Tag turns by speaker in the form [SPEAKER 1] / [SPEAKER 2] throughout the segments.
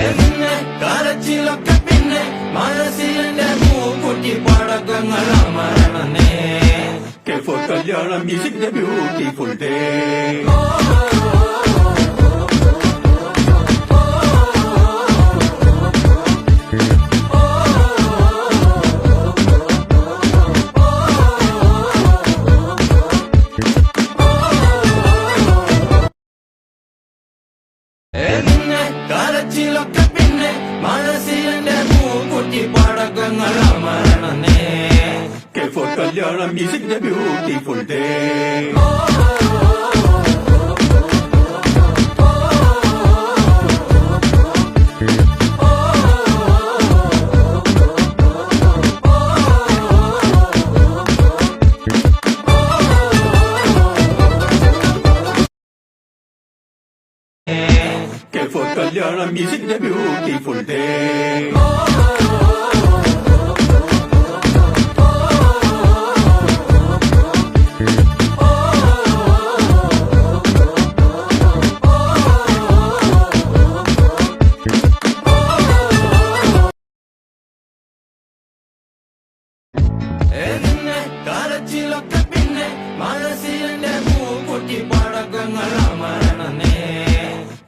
[SPEAKER 1] എന്നെ കരച്ചിലൊക്കെ പിന്നെ മനസ്സിലെ പൂക്കുട്ടി പടക്കങ്ങൾ അമരണനേ
[SPEAKER 2] for കല്യാണം music ബ്യൂട്ടിഫുൾ beautiful
[SPEAKER 1] കരച്ചിലൊക്കെ പിന്നെ മനസ്സിലെ പൂക്കുട്ടി പടക്കങ്ങൾ അമരണനേ
[SPEAKER 2] for കല്യാണം beautiful the K for Kalyana music, the beautiful day.
[SPEAKER 1] Oh, oh, oh.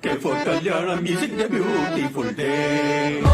[SPEAKER 2] for Kalyana music, a beautiful day.